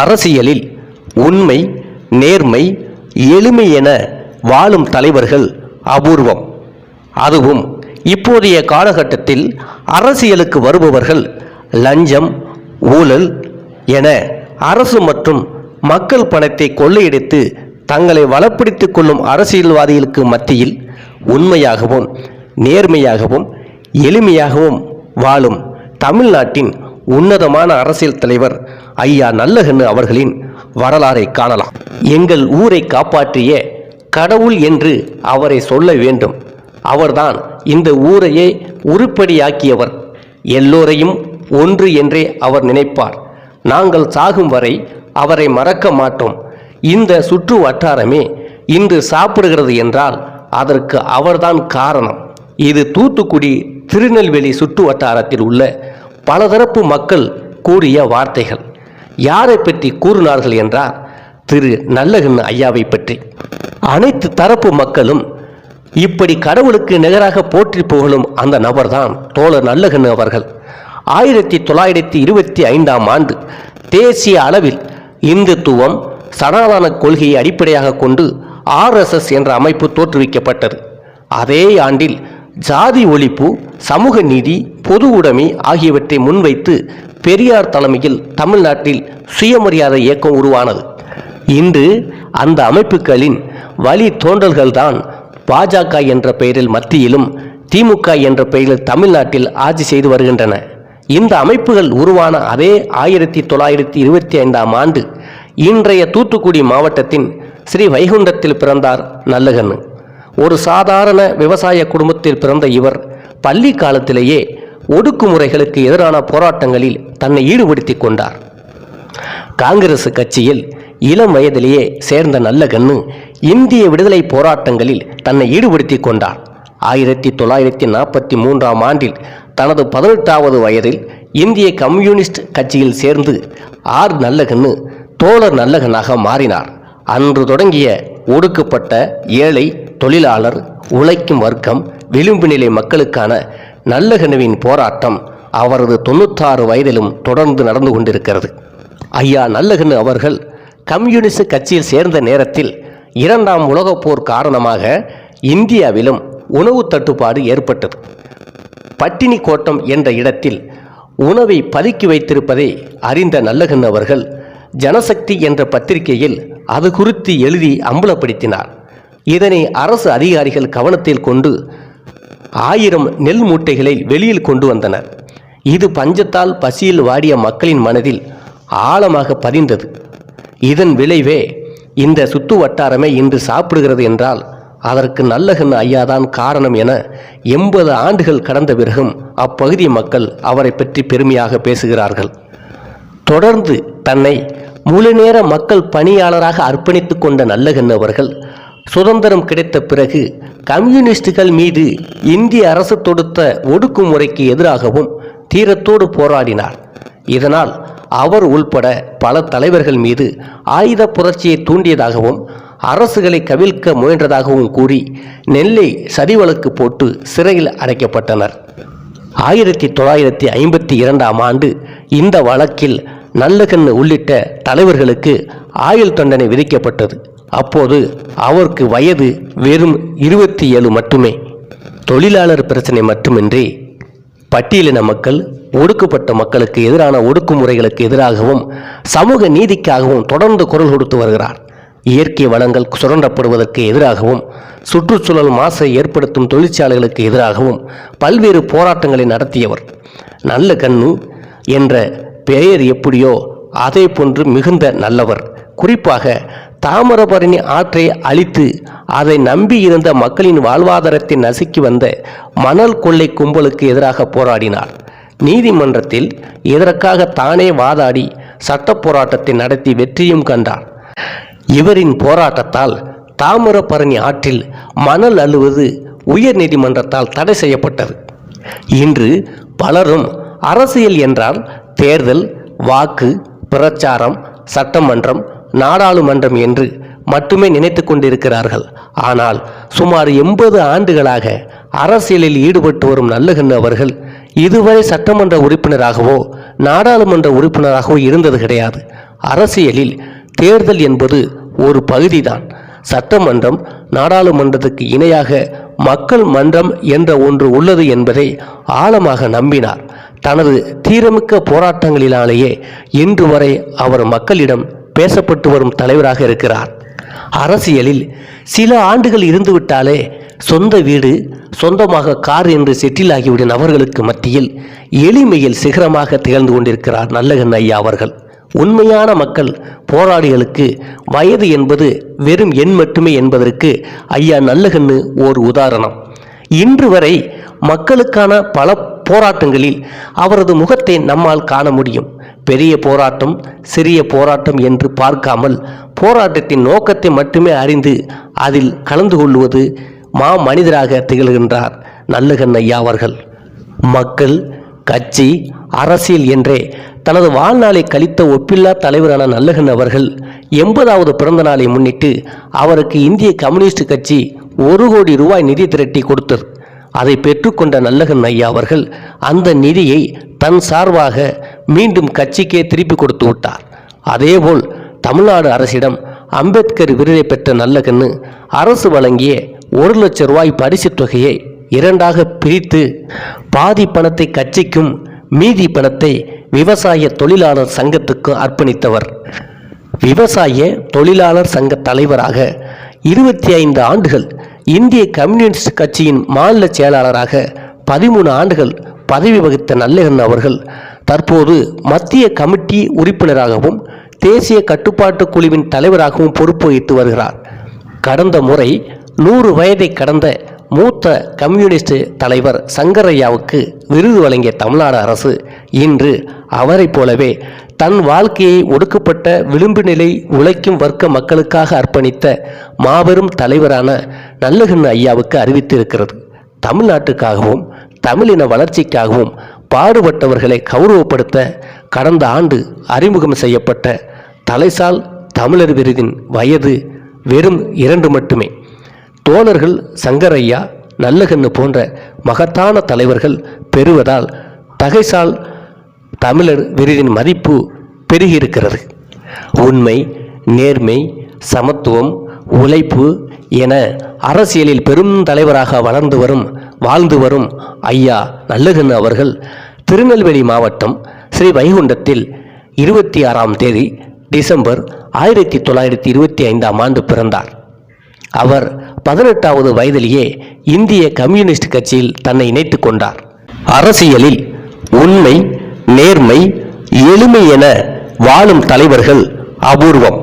அரசியலில் உண்மை நேர்மை எளிமை என வாழும் தலைவர்கள் அபூர்வம். அதுவும் இப்போதைய காலகட்டத்தில் அரசியலுக்கு வருபவர்கள் லஞ்சம் ஊழல் என அரசு மற்றும் மக்கள் பணத்தை கொள்ளையடித்து தங்களை வளப்படுத்திக் கொள்ளும் அரசியல்வாதிகளுக்கு மத்தியில் உண்மையாகவும் நேர்மையாகவும் எளிமையாகவும் வாழும் தமிழ்நாட்டின் உன்னதமான அரசியல் தலைவர் ஐயா நல்லகண்ணு அவர்களின் வரலாறை காணலாம். எங்கள் ஊரை காப்பாற்றிய கடவுள் என்று அவரை சொல்ல வேண்டும். அவர்தான் இந்த ஊரையே உருப்படியாக்கியவர். எல்லோரையும் ஒன்று என்றே அவர் நினைப்பார். நாங்கள் சாகும் வரை அவரை மறக்க மாட்டோம். இந்த சுற்று வட்டாரமே இன்று சாப்பிடுகிறது என்றால் அதற்கு அவர்தான் காரணம். இது தூத்துக்குடி திருநெல்வேலி சுற்று வட்டாரத்தில் உள்ள பலதரப்பு மக்கள் கூறிய வார்த்தைகள். யாரை பற்றி கூறினார்கள் என்றால் திரு நல்லகண்ணு ஐயாவை பற்றி. அனைத்து தரப்பு மக்களும் இப்படி கடவுளுக்கு நிகராக போற்றி புகழும் அந்த நபர்தான் தோழர் நல்லகண்ணு அவர்கள். ஆயிரத்தி தொள்ளாயிரத்தி இருபத்தி ஐந்தாம் ஆண்டு தேசிய அளவில் இந்துத்துவம் சனாதன கொள்கையை அடிப்படையாக கொண்டு ஆர்எஸ்எஸ் என்ற அமைப்பு தோற்றுவிக்கப்பட்டது. அதே ஆண்டில் ஜாதி ஒழிப்பு சமூக நீதி பொது உடைமை ஆகியவற்றை முன்வைத்து பெரியார் தலைமையில் தமிழ்நாட்டில் சுயமரியாதை இயக்கம் உருவானது. இன்று அந்த அமைப்புகளின் வழி தோன்றல்கள்தான் பாஜக என்ற பெயரில் மத்தியிலும் திமுக என்ற பெயரில் தமிழ்நாட்டில் ஆட்சி செய்து வருகின்றன. இந்த அமைப்புகள் உருவான அதே ஆயிரத்தி தொள்ளாயிரத்தி இருபத்தி ஐந்தாம் ஆண்டு இன்றைய தூத்துக்குடி மாவட்டத்தின் ஸ்ரீ வைகுண்டத்தில் பிறந்தார் நல்லகண்ணு. ஒரு சாதாரண விவசாய குடும்பத்தில் பிறந்த இவர் பள்ளி காலத்திலேயே ஒடுக்குமுறைகளுக்கு எதிரான போராட்டங்களில் தன்னை ஈடுபடுத்தி கொண்டார். காங்கிரஸ் கட்சியில் இளம் வயதிலேயே சேர்ந்த நல்லகண்ணு இந்திய விடுதலை போராட்டங்களில் தன்னை ஈடுபடுத்திக் கொண்டார். ஆயிரத்தி தொள்ளாயிரத்தி நாற்பத்தி மூன்றாம் ஆண்டில் தனது பதினெட்டாவது வயதில் இந்திய கம்யூனிஸ்ட் கட்சியில் சேர்ந்து ஆர் நல்லகண்ணு தோழர் நல்லகனாக மாறினார். அன்று தொடங்கிய ஒடுக்கப்பட்ட ஏழை தொழிலாளர் உழைக்கும் வர்க்கம் விளிம்பு நிலை மக்களுக்கான நல்லகண்ணுவின் போராட்டம் அவரது தொண்ணூத்தாறு வயதிலும் தொடர்ந்து நடந்து கொண்டிருக்கிறது. ஐயா நல்லகண்ணு அவர்கள் கம்யூனிஸ்ட் கட்சியில் சேர்ந்த நேரத்தில் இரண்டாம் உலகப் போர் காரணமாக இந்தியாவிலும் உணவு தட்டுப்பாடு ஏற்பட்டது. பட்டினி கோட்டம் என்ற இடத்தில் உணவை பதுக்கி வைத்திருப்பதை அறிந்த நல்லகண்ணு அவர்கள் ஜனசக்தி என்ற பத்திரிகையில் அது குறித்து எழுதி அம்பலப்படுத்தினார். இதனை அரசு அதிகாரிகள் கவனத்தில் கொண்டு ஆயிரம் நெல் மூட்டைகளை வெளியில் கொண்டு வந்தனர். இது பஞ்சத்தால் பசியில் வாடிய மக்களின் மனதில் ஆழமாக பதிந்தது. இதன் விளைவே இந்த சுத்து வட்டாரமே இன்று சாப்பிடுகிறது என்றால் அதற்கு நல்லகன் ஐயாதான் காரணம் என எண்பது ஆண்டுகள் கடந்த பிறகும் அப்பகுதி மக்கள் அவரை பற்றி பெருமையாக பேசுகிறார்கள். தொடர்ந்து தன்னை முழுநேர மக்கள் பணியாளராக அர்ப்பணித்துக் கொண்ட நல்லகன் அவர்கள் சுதந்திரம் கிடைத்த பிறகு கம்யூனிஸ்டுகள் மீது இந்திய அரசு தொடுத்த ஒடுக்குமுறைக்கு எதிராகவும் தீரத்தோடு போராடினார். இதனால் அவர் உள்பட பல தலைவர்கள் மீது ஆயுத புரட்சியை தூண்டியதாகவும் அரசுகளை கவிழ்க்க முயன்றதாகவும் கூறி நெல்லை சதி வழக்கு போட்டு சிறையில் அடைக்கப்பட்டனர். ஆயிரத்தி தொள்ளாயிரத்தி ஐம்பத்தி இரண்டாம் ஆண்டு இந்த வழக்கில் நல்லகண்ணு உள்ளிட்ட தலைவர்களுக்கு ஆயுள் தண்டனை விதிக்கப்பட்டது. அப்போது அவருக்கு வயது வெறும் இருபத்தி ஏழு மட்டுமே. தொழிலாளர் பிரச்சனை மட்டுமின்றி பட்டியலின மக்கள் ஒடுக்கப்பட்ட மக்களுக்கு எதிரான ஒடுக்குமுறைகளுக்கு எதிராகவும் சமூக நீதிக்காகவும் தொடர்ந்து குரல் கொடுத்து வருகிறார். இயற்கை வளங்கள் சுரண்டப்படுவதற்கு எதிராகவும் சுற்றுச்சூழல் மாசை ஏற்படுத்தும் தொழிற்சாலைகளுக்கு எதிராகவும் பல்வேறு போராட்டங்களை நடத்தியவர். நல்ல கண்ணு என்ற பெயர் எப்படியோ அதே போன்று மிகுந்த நல்லவர். குறிப்பாக தாமிரபரணி ஆற்றை அழித்து அதை நம்பி இருந்த மக்களின் வாழ்வாதாரத்தை நசுக்கி வந்த மணல் கொள்ளை கும்பலுக்கு எதிராக போராடினார். நீதிமன்றத்தில் இதற்காக தானே வாதாடி சட்ட போராட்டத்தை நடத்தி வெற்றியும் கண்டார். இவரின் போராட்டத்தால் தாமிரபரணி ஆற்றில் மணல் அழுவது உயர் நீதிமன்றத்தால் தடை செய்யப்பட்டது. இன்று பலரும் அரசியல் என்றால் தேர்தல் வாக்கு பிரச்சாரம் சட்டமன்றம் நாடாளுமன்றம் என்று மட்டுமே நினைத்து கொண்டிருக்கிறார்கள். ஆனால் சுமார் எண்பது ஆண்டுகளாக அரசியலில் ஈடுபட்டு வரும் நல்லகண்ணு அவர்கள் இதுவரை சட்டமன்ற உறுப்பினராகவோ நாடாளுமன்ற உறுப்பினராகவோ இருந்தது கிடையாது. அரசியலில் தேர்தல் என்பது ஒரு பகுதிதான். சட்டமன்றம் நாடாளுமன்றத்துக்கு இணையாக மக்கள் மன்றம் என்ற ஒன்று உள்ளது என்பதை ஆழமாக நம்பினார். தனது தீரமிக்க போராட்டங்களினாலேயே இன்று வரை அவர் மக்களிடம் பேசப்பட்டு வரும் தலைவராக இருக்கிறார். அரசியலில் சில ஆண்டுகள் இருந்துவிட்டாலே சொந்த வீடு சொந்தமாக கார் என்று செட்டில் ஆகிவிடும் நபர்களுக்கு மத்தியில் எளிமையில் சிகரமாக திகழ்ந்து கொண்டிருக்கிறார் நல்லகன் ஐயா அவர்கள். உண்மையான மக்கள் போராளிகளுக்கு வயது என்பது வெறும் எண் மட்டுமே என்பதற்கு ஐயா நல்லகண்ணு ஓர் உதாரணம். இன்று வரை மக்களுக்கான பல போராட்டங்களில் அவரது முகத்தை நம்மால் காண முடியும். பெரிய போராட்டம் சிறிய போராட்டம் என்று பார்க்காமல் போராட்டத்தின் நோக்கத்தை மட்டுமே அறிந்து அதில் கலந்து கொள்வது மா மனிதராக திகழ்கின்றார். நல்லகண்ணையா அவர்கள். மக்கள் கட்சி அரசியல் என்றே தனது வாழ்நாளை கழித்த ஒப்பில்லா தலைவரான நல்லகன் அவர்கள் எண்பதாவது பிறந்த நாளை முன்னிட்டு அவருக்கு இந்திய கம்யூனிஸ்ட் கட்சி ஒரு கோடி ரூபாய் நிதி திரட்டி கொடுத்தது. அதை பெற்றுக்கொண்ட நல்லகன் ஐயா அவர்கள் அந்த நிதியை தன் சார்பாக மீண்டும் கட்சிக்கே திருப்பி கொடுத்து விட்டார். அதேபோல் தமிழ்நாடு அரசிடம் அம்பேத்கர் விருதை பெற்ற நல்லகண்ணு அரசு வழங்கிய ஒரு லட்ச ரூபாய் பரிசுத் தொகையை இரண்டாக பிரித்து பாதி பணத்தை கட்சிக்கும் மீதி பணத்தை விவசாய தொழிலாளர் சங்கத்துக்கும் அர்ப்பணித்தவர். விவசாய தொழிலாளர் சங்க தலைவராக இருபத்தி ஐந்து ஆண்டுகள் இந்திய கம்யூனிஸ்ட் கட்சியின் மாநில செயலாளராக பதிமூணு ஆண்டுகள் பதவி வகித்த நல்லகண்ணு அவர்கள் தற்போது மத்திய கமிட்டி உறுப்பினராகவும் தேசிய கட்டுப்பாட்டு குழுவின் தலைவராகவும் பொறுப்பு வகித்து வருகிறார். கடந்த முறை நூறு வயதை கடந்த மூத்த கம்யூனிஸ்ட் தலைவர் சங்கரையாவுக்கு விருது வழங்கிய தமிழ்நாடு அரசு இன்று அவரைப் போலவே தன் வாழ்க்கையை ஒடுக்கப்பட்ட விளிம்பு நிலை உழைக்கும் வர்க்க மக்களுக்காக அர்ப்பணித்த மாபெரும் தலைவரான நல்லகண்ண ஐயாவுக்கு அறிவித்திருக்கிறது. தமிழ்நாட்டுக்காகவும் தமிழின வளர்ச்சிக்காகவும் பாடுபட்டவர்களை கௌரவப்படுத்த கடந்த ஆண்டு அறிமுகம் செய்யப்பட்ட தலைசால் தமிழர் விருதின் வயது வெறும் இரண்டு மட்டுமே. தோழர்கள் சங்கரையா நல்லகண்ணு போன்ற மகத்தான தலைவர்கள் பெறுவதால் தகைசால் தமிழர் விருதின் மதிப்பு பெருகியிருக்கிறது. உண்மை நேர்மை சமத்துவம் உழைப்பு என அரசியலில் பெரும் தலைவராக வளர்ந்து வரும் வாழ்ந்து வரும் ஐயா நல்லகன் அவர்கள் திருநெல்வேலி மாவட்டம் ஸ்ரீ வைகுண்டத்தில் இருபத்தி ஆறாம் தேதி டிசம்பர் ஆயிரத்தி தொள்ளாயிரத்தி இருபத்தி ஐந்தாம் ஆண்டு பிறந்தார். அவர் பதினெட்டாவது வயதிலேயே இந்திய கம்யூனிஸ்ட் கட்சியில் தன்னை இணைத்துக் கொண்டார். அரசியலில் உண்மை நேர்மை எளிமை என வாழும் தலைவர்கள் அபூர்வம்.